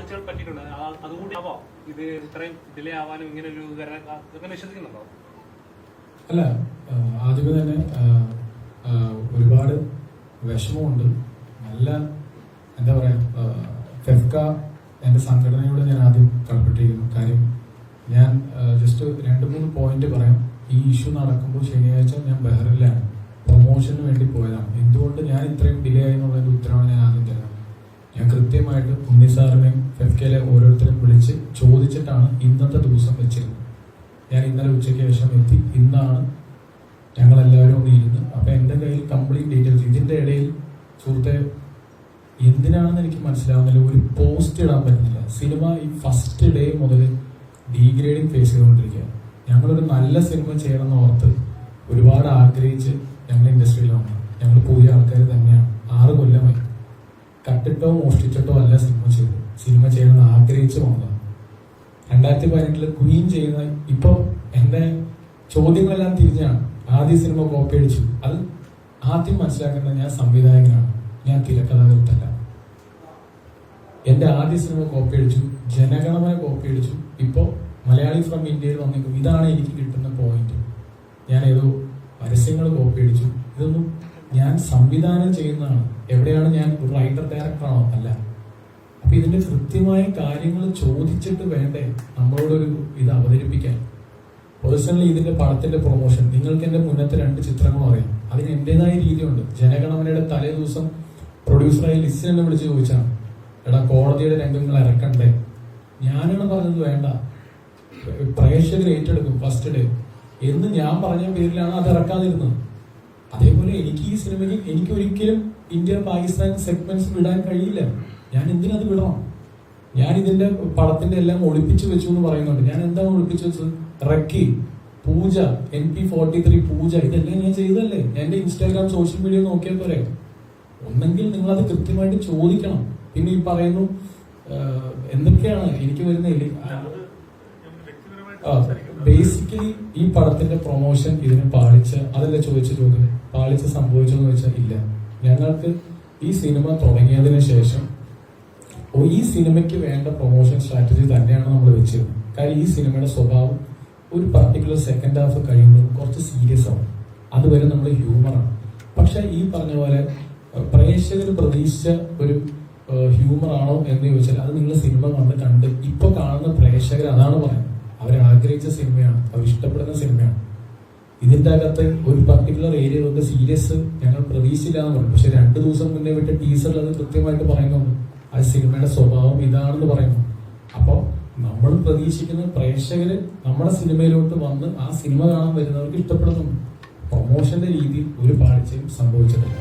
പാളിച്ചകൾ പറ്റിയിട്ടുണ്ട്. അതുകൂടി ആവാം. ഇത് ഇത്രയും ഡിലേ ആവാനും ഇങ്ങനെ ഒരു ഇങ്ങനെ വിശ്വസിക്കുന്നുണ്ടോ? അല്ല ആദ്യമേ തന്നെ ഒരുപാട് വിഷമമുണ്ട്. നല്ല എന്താ പറയാ ഫെഫ്ക എന്റെ സംഘടനയോട് ഞാൻ ആദ്യം കടപ്പെട്ടിരിക്കുന്നു. കാര്യം ഞാൻ ജസ്റ്റ് രണ്ട് മൂന്ന് പോയിന്റ് പറയാം. ഈ ഇഷ്യൂ നടക്കുമ്പോൾ ശനിയാഴ്ച ഞാൻ ബഹ്റിലാണ് പ്രൊമോഷന് വേണ്ടി പോയതാണ്. എന്തുകൊണ്ട് ഞാൻ ഇത്രയും ഡിലേ ആയി ഉത്തരവാണ് ഞാൻ ആദ്യം ഞാൻ കൃത്യമായിട്ട് ഉണ്ണി സാറിനെയും ഫെഫ്കയിലെ ഓരോരുത്തരും വിളിച്ച് ചോദിച്ചിട്ടാണ് ഇന്നത്തെ ദിവസം വെച്ചിരുന്നത്. ഞാൻ ഇന്നലെ ഉച്ചയ്ക്ക് ശേഷം എത്തി. ഇന്നാണ് ഞങ്ങൾ എല്ലാവരും ഒന്ന് ഇരുന്ന്. അപ്പം എന്റെ കയ്യിൽ കംപ്ലീറ്റ് ഡീറ്റെയിൽസ് ഇതിന്റെ ഇടയിൽ സുഹൃത്തെ എന്തിനാണെന്ന് എനിക്ക് മനസ്സിലാവുന്നില്ല. ഒരു പോസ്റ്റ് ഇടാൻ പറ്റുന്നില്ല. സിനിമ ഈ ഫസ്റ്റ് ഡേ മുതൽ ഡീഗ്രേഡിങ് ഫേസ് ചെയ്തുകൊണ്ടിരിക്കുക. ഞങ്ങളൊരു നല്ല സിനിമ ചെയ്യണമെന്ന് ഓർത്ത് ഒരുപാട് ആഗ്രഹിച്ച് ഞങ്ങൾ ഇൻഡസ്ട്രിയിൽ വന്നു. ഞങ്ങൾ പുതിയ ആൾക്കാർ തന്നെയാണ്. ആറ് കൊല്ലമായി. കട്ടിട്ടോ മോഷ്ടിച്ചിട്ടോ അല്ല സിനിമ ചെയ്തു സിനിമ ചെയ്യണമെന്ന് ആഗ്രഹിച്ച് വന്നതാണ്. രണ്ടായിരത്തി പതിനെട്ടിൽ ക്വീൻ ചെയ്യുന്ന ഇപ്പൊ എന്റെ ചോദ്യങ്ങളെല്ലാം തിരിഞ്ഞാണ്. ആദ്യ സിനിമ കോപ്പി അടിച്ചു. അത് ആദ്യം മനസ്സിലാക്കേണ്ടത് ഞാൻ സംവിധായകനാണ്. ഞാൻ തിരക്കഥാകൃത്തല്ല. എന്റെ ആദ്യ സിനിമ കോപ്പി അടിച്ചു. ജനഗണമന കോപ്പി അടിച്ചു. ഇപ്പോ മലയാളി ഫ്രം ഇന്ത്യയിൽ വന്നിരിക്കും ഇതാണ് എനിക്ക് കിട്ടുന്ന പോയിന്റ് ഞാൻ ഏതോ പരസ്യങ്ങൾ കോപ്പി അടിച്ചു. ഇതൊന്നും ഞാൻ സംവിധാനം ചെയ്യുന്നതാണ്. എവിടെയാണ് ഞാൻ ഒരു റൈറ്റർ ഡയറക്ടറാണോ അല്ല. അപ്പൊ ഇതിന്റെ കൃത്യമായ കാര്യങ്ങൾ ചോദിച്ചിട്ട് വേണ്ടേ നമ്മളോടൊരു ഇത് അവതരിപ്പിക്കാൻ? പേഴ്സണലി ഇതിന്റെ പടത്തിന്റെ പ്രൊമോഷൻ നിങ്ങൾക്ക് എന്റെ മുന്നത്തെ രണ്ട് ചിത്രങ്ങളും അറിയാം. അതിന് എന്റേതായ രീതിയുണ്ട്. ജനഗണമനയുടെ തലേ ദിവസം പ്രൊഡ്യൂസറായ ലിസ്റ്റ് എന്നെ വിളിച്ച് ചോദിച്ചാണ്. എടാ കോടതിയുടെ രംഗങ്ങൾ ഇറക്കണ്ടേ ഞാനാണ് പറഞ്ഞത് വേണ്ട. പ്രേക്ഷകർ ഏറ്റെടുക്കും ഫസ്റ്റ് ഡേ എന്ന് ഞാൻ പറഞ്ഞ പേരിലാണ് അത് ഇറക്കാതിരുന്നത്. അതേപോലെ എനിക്ക് ഈ സിനിമയ്ക്ക് എനിക്ക് ഒരിക്കലും ഇന്ത്യ പാകിസ്ഥാൻ സെഗ്മെന്റ്സ് വിടാൻ കഴിയില്ല. ഞാൻ എന്തിനത് വിടണം? ഞാൻ ഇതിന്റെ പടത്തിന്റെ എല്ലാം ഒളിപ്പിച്ചു വെച്ചു എന്ന് പറയുന്നുണ്ട്. ഞാൻ എന്താണ് ഒളിപ്പിച്ചു വെച്ചത്? റക്കി പൂജ എൻ പി ഫോർട്ടി ത്രീ പൂജ ഇതെല്ലാം ഞാൻ ചെയ്തല്ലേ എന്റെ ഇൻസ്റ്റാഗ്രാം സോഷ്യൽ മീഡിയ നോക്കിയാൽ പോരെ? ഒന്നെങ്കിൽ നിങ്ങൾ അത് കൃത്യമായിട്ട് ചോദിക്കണം. പിന്നെ ഈ പറയുന്നു ആ, എന്തൊക്കെയാണ് എനിക്ക് വരുന്നില്ല ബേസിക്കലി ഈ പടത്തിന്റെ പ്രൊമോഷൻ ഇതിന് പാളിച്ച അതല്ല ചോദിച്ച ചോദ്യം പാളിച്ച സംഭവിച്ചോ വെച്ചാൽ ഇല്ല. ഞങ്ങൾക്ക് ഈ സിനിമ തുടങ്ങിയതിന് ശേഷം ഈ സിനിമയ്ക്ക് വേണ്ട പ്രൊമോഷൻ സ്ട്രാറ്റജി തന്നെയാണ് നമ്മൾ വെച്ചിരുന്നത് കാര്യം ഈ സിനിമയുടെ സ്വഭാവം ഒരു പർട്ടിക്കുലർ സെക്കൻഡ് ഹാഫ് കഴിയുമ്പോൾ കുറച്ച് സീരിയസ് ആവും അതുവരെ നമ്മൾ ഹ്യൂമറാണ് പക്ഷെ ഈ പറഞ്ഞ പോലെ പ്രേക്ഷകർ പ്രതീക്ഷിച്ച ഒരു ഹ്യൂമർ ആണോ എന്ന് ചോദിച്ചാൽ അത് നിങ്ങൾ സിനിമ കണ്ട് കണ്ട് ഇപ്പൊ കാണുന്ന പ്രേക്ഷകർ അതാണ് പറയുന്നത്. അവർ ആഗ്രഹിച്ച സിനിമയാണ് അവർ ഇഷ്ടപ്പെടുന്ന സിനിമയാണ്. ഇതിന്റെ അകത്ത് ഒരു പർട്ടിക്കുലർ ഏരിയ കൊണ്ട് സീരിയസ് ഞങ്ങൾ പ്രതീക്ഷിച്ചില്ല എന്ന് പറഞ്ഞു. പക്ഷെ രണ്ടു ദിവസം മുന്നേ വിട്ട ടീസറിൽ അത് കൃത്യമായിട്ട് പറയുന്നുണ്ട് ആ സിനിമയുടെ സ്വഭാവം ഇതാണെന്ന് പറയുന്നു. അപ്പോൾ നമ്മൾ പ്രതീക്ഷിക്കുന്ന പ്രേക്ഷകര് നമ്മുടെ സിനിമയിലോട്ട് വന്ന് ആ സിനിമ കാണാൻ വരുന്നവർക്ക് ഇഷ്ടപ്പെടുന്നുണ്ട് പ്രൊമോഷന്റെ രീതിയിൽ ഒരു പാഴ്ചയും സംഭവിച്ചിട്ടില്ല.